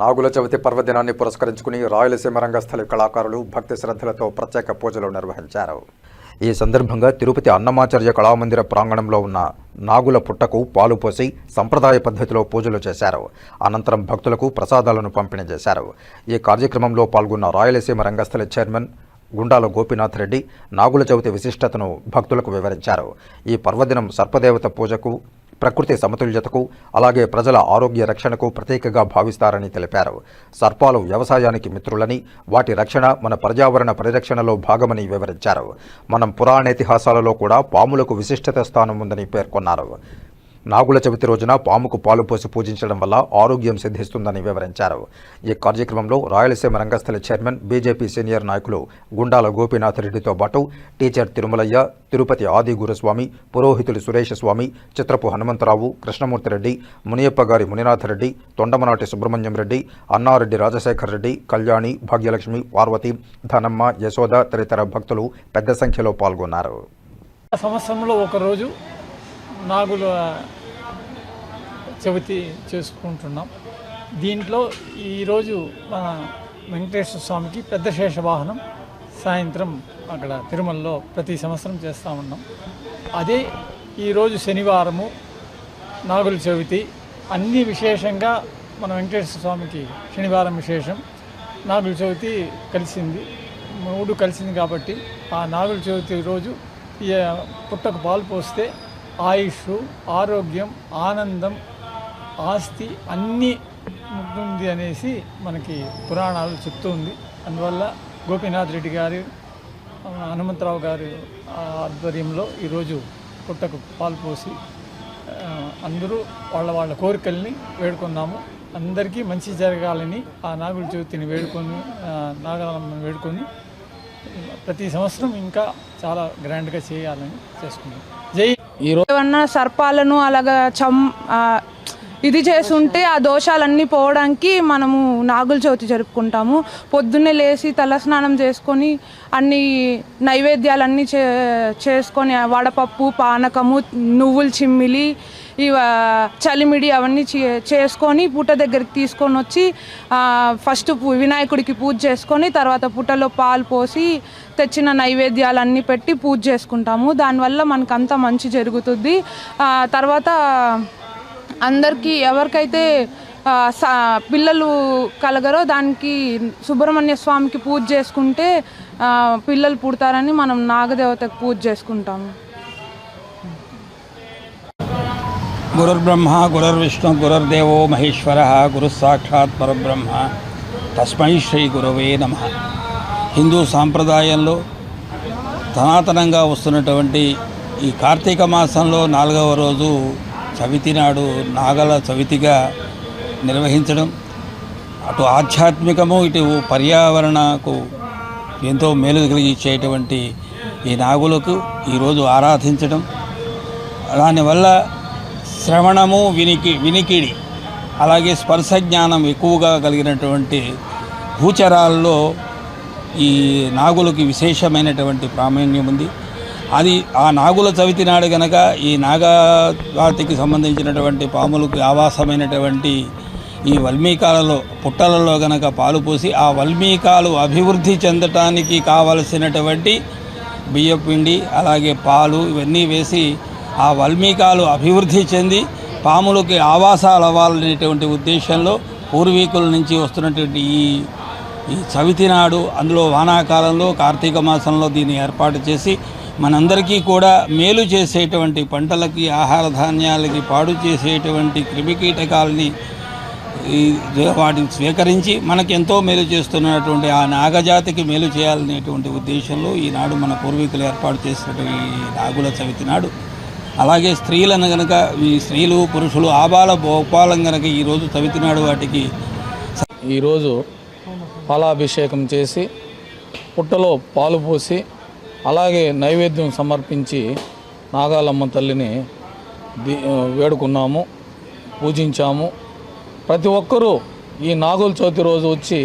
నాగుల చవితి పర్వదినాన్ని పురస్కరించుకుని రాయలసీమ రంగస్థలి కళాకారులు భక్తి శ్రద్ధలతో ప్రత్యేక పూజలు నిర్వహించారు. ఈ సందర్భంగా తిరుపతి అన్నమాచార్య కళామందిర ప్రాంగణంలో ఉన్న నాగుల పుట్టకు పాలు పోసి సంప్రదాయ పద్ధతిలో పూజలు చేశారు. అనంతరం భక్తులకు ప్రసాదాలను పంపిణీ చేశారు. ఈ కార్యక్రమంలో పాల్గొన్న రాయలసీమ రంగస్థలి చైర్మన్ గుండాల గోపీనాథ్ రెడ్డి నాగుల చవితి విశిష్టతను భక్తులకు వివరించారు. ఈ పర్వదినం సర్పదేవత పూజకు ప్రకృతి సమతుల్యతకు అలాగే ప్రజల ఆరోగ్య రక్షణకు ప్రతీకగా భావిస్తారని తెలిపారు. సర్పాలు వ్యవసాయానికి మిత్రులని వాటి రక్షణ మన పర్యావరణ పరిరక్షణలో భాగమని వివరించారు. మనం పురాణేతిహాసాలలో కూడా పాములకు విశిష్టత స్థానం ఉందని పేర్కొన్నారు. నాగుల చవితి రోజున పాముకు పాలు పోసి పూజించడం వల్ల ఆరోగ్యం సిద్ధిస్తుందని వివరించారు. ఈ కార్యక్రమంలో రాయలసీమ రంగస్థల చైర్మన్ బీజేపీ సీనియర్ నాయకులు గుండాల గోపీనాథ్ రెడ్డితో పాటు టీచర్ తిరుమలయ్య తిరుపతి ఆది గురుస్వామి పురోహితులు స్వామి చిత్రపు హనుమంతరావు కృష్ణమూర్తి రెడ్డి మునియప్ప గారి మునినాథ రెడ్డి తొండమనాటి సుబ్రహ్మణ్యం రెడ్డి అన్నారెడ్డి రాజశేఖర్ రెడ్డి కళ్యాణి భాగ్యలక్ష్మి పార్వతి ధనమ్మ యశోద తదితర భక్తులు పెద్ద సంఖ్యలో పాల్గొన్నారు. సంవత్సరంలో ఒకరోజు నాగుల చవితి చేసుకుంటున్నాం. దీంట్లో ఈరోజు మన వెంకటేశ్వర స్వామికి పెద్ద శేష వాహనం సాయంత్రం అక్కడ తిరుమలలో ప్రతి సంవత్సరం చేస్తూ ఉన్నాం. అదే ఈరోజు శనివారము నాగుల చవితి అన్ని విశేషంగా మన వెంకటేశ్వర స్వామికి శనివారం విశేషం. నాగుల చవితి కలిసింది మూడు కలిసింది కాబట్టి ఆ నాగుల చవితి రోజు పుట్టకు పాలు పోస్తే ఆయుష్ ఆరోగ్యం ఆనందం ఆస్తి అన్నీ ఉంటుంది అనేసి మనకి పురాణాలు చెప్తూ ఉంది. అందువల్ల గోపీనాథ్ రెడ్డి గారు హనుమంతరావు గారి ఆధ్వర్యంలో ఈరోజు పుట్టకు పాలు పోసి అందరూ వాళ్ళ వాళ్ళ కోరికల్ని వేడుకున్నాము. అందరికీ మంచి జరగాలని ఆ నాగుల చవితిని వేడుకొని ఆ, నాగాలమ్మని వేడుకొని ప్రతి సంవత్సరం ఇంకా చాలా గ్రాండ్గా చేయాలని చేసుకున్నాం. జై ఈరోజు ఏమన్నా సర్పాలను అలాగా చం ఇది చేసుంటే ఆ దోషాలన్నీ పోవడానికి మనము నాగుల చవితి జరుపుకుంటాము. పొద్దున్నే లేచి తలస్నానం చేసుకొని అన్ని నైవేద్యాలన్నీ చే చేసుకొని వడపప్పు పానకము నువ్వుల చిమ్మిలి ఇవ చలిమిడి అవన్నీ చే- చేసుకొని పూట దగ్గరికి తీసుకొని వచ్చి ఫస్ట్ వినాయకుడికి పూజ చేసుకొని తర్వాత పూటలో పాలు పోసి తెచ్చిన నైవేద్యాలన్నీ పెట్టి పూజ చేసుకుంటాము. దానివల్ల మనకు మంచి జరుగుతుంది. తర్వాత అందరికీ ఎవరికైతే పిల్లలు కలగరో దానికి సుబ్రహ్మణ్య స్వామికి పూజ చేసుకుంటే పిల్లలు పుడతారని మనం నాగదేవతకు పూజ చేసుకుంటాము. గురుర్బ్రహ్మ గురుర్విష్ణు గురుర్దేవో మహేశ్వర గురు సాక్షాత్ పరబ్రహ్మ. తస్మై శ్రీ గురవే నమ. హిందూ సాంప్రదాయంలో సనాతనంగా వస్తున్నటువంటి ఈ కార్తీక మాసంలో నాలుగవ రోజు చవితి నాడు నాగల చవితిగా నిర్వహించడం అటు ఆధ్యాత్మికము ఇటు పర్యావరణకు ఎంతో మేలు కలిగించేటువంటి ఈ నాగులకు ఈరోజు ఆరాధించడం. దానివల్ల శ్రవణము వినికి వినికిడి అలాగే స్పర్శ జ్ఞానం ఎక్కువగా కలిగినటువంటి భూచరాల్లో ఈ నాగులకి విశేషమైనటువంటి ప్రామాణ్యం ఉంది. అది ఆ నాగుల చవితి నాడు గనక ఈ నాగజాతికి సంబంధించినటువంటి పాములకు ఆవాసమైనటువంటి ఈ వల్మీకాలలో పుట్టలలో గనక పాలు పోసి ఆ వల్మీకాలు అభివృద్ధి చెందటానికి కావలసినటువంటి బియ్యపిండి అలాగే పాలు ఇవన్నీ వేసి ఆ వల్మీకాలు అభివృద్ధి చెంది పాములకి ఆవాసాలు అవ్వాలనేటువంటి ఉద్దేశంలో పూర్వీకుల నుంచి వస్తున్నటువంటి ఈ ఈ చవితి నాడు అందులో వానాకాలంలో కార్తీక మాసంలో దీన్ని ఏర్పాటు చేసి మనందరికీ కూడా మేలు చేసేటువంటి పంటలకి ఆహార ధాన్యాలకి పాడు చేసేటువంటి క్రిమికీటకాలని వాటిని స్వీకరించి మనకి ఎంతో మేలు చేస్తున్నటువంటి ఆ నాగజాతికి మేలు చేయాలనేటువంటి ఉద్దేశంలో ఈనాడు మన పూర్వీకులు ఏర్పాటు చేసినటువంటి ఈ నాగుల చవితి నాడు. అలాగే స్త్రీలను గనక ఈ స్త్రీలు పురుషులు ఆబాల భోపాలం గనక ఈరోజు చవితి నాడు వాటికి ఈరోజు పాలాభిషేకం చేసి పుట్టలో పాలు పోసి అలాగే నైవేద్యం సమర్పించి నాగాలమ్మ తల్లిని వేడుకున్నాము పూజించాము. ప్రతి ఒక్కరూ ఈ నాగుల చవితి రోజు వచ్చి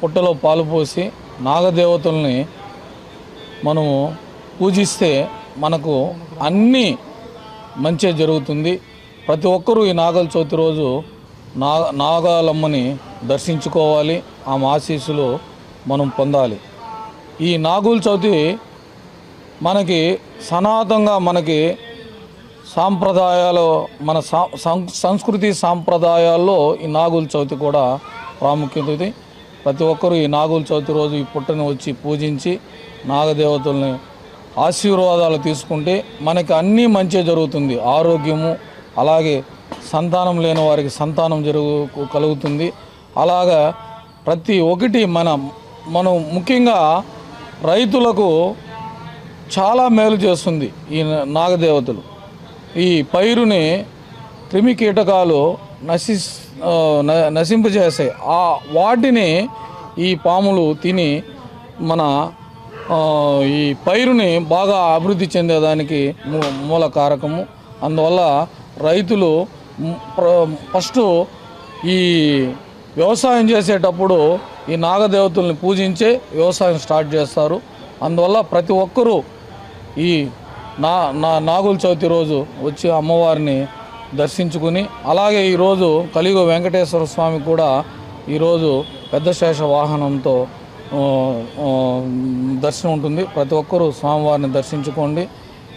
పుట్టలో పాలు పోసి నాగదేవతల్ని మనము పూజిస్తే మనకు అన్నీ మంచి జరుగుతుంది. ప్రతి ఒక్కరూ ఈ నాగల చవితి రోజు నా నాగాలమ్మని దర్శించుకోవాలి. ఆమె ఆశీస్సులు మనం పొందాలి. ఈ నాగుల చవితి మనకి సనాతంగా మనకి సాంప్రదాయాలు మన సా- సం- సంస్కృతి సాంప్రదాయాల్లో ఈ నాగుల చవితి కూడా ప్రాముఖ్యత ఉంది ప్రతి ఒక్కరూ ఈ నాగుల చవితి రోజు ఈ పుట్టని వచ్చి పూజించి నాగదేవతల్ని ఆశీర్వాదాలు తీసుకుంటే మనకి అన్నీ మంచి జరుగుతుంది. ఆరోగ్యము అలాగే సంతానం లేని వారికి సంతానం జరుగు కలుగుతుంది. అలాగా ప్రతి ఒక్కటి మన మనం ముఖ్యంగా రైతులకు చాలా మేలు చేస్తుంది ఈ నాగదేవతలు. ఈ పైరుని క్రిమి కీటకాలు నశి ఆ, ఆ వాటిని ఈ పాములు తిని మన ఈ పైరుని బాగా అభివృద్ధి చెందేదానికి మూ- మూల కారకము. అందువల్ల రైతులు ఫస్ట్ ఈ వ్యవసాయం చేసేటప్పుడు ఈ నాగదేవతల్ని పూజించే వ్యవసాయం స్టార్ట్ చేస్తారు. అందువల్ల ప్రతి ఒక్కరూ ఈ నా నా నాగుల చవితి రోజు వచ్చి అమ్మవారిని దర్శించుకుని అలాగే ఈరోజు కలియుగ వెంకటేశ్వర స్వామి కూడా ఈరోజు పెద్ద శేష వాహనంతో దర్శనం ఉంటుంది. ప్రతి ఒక్కరూ స్వామివారిని దర్శించుకోండి.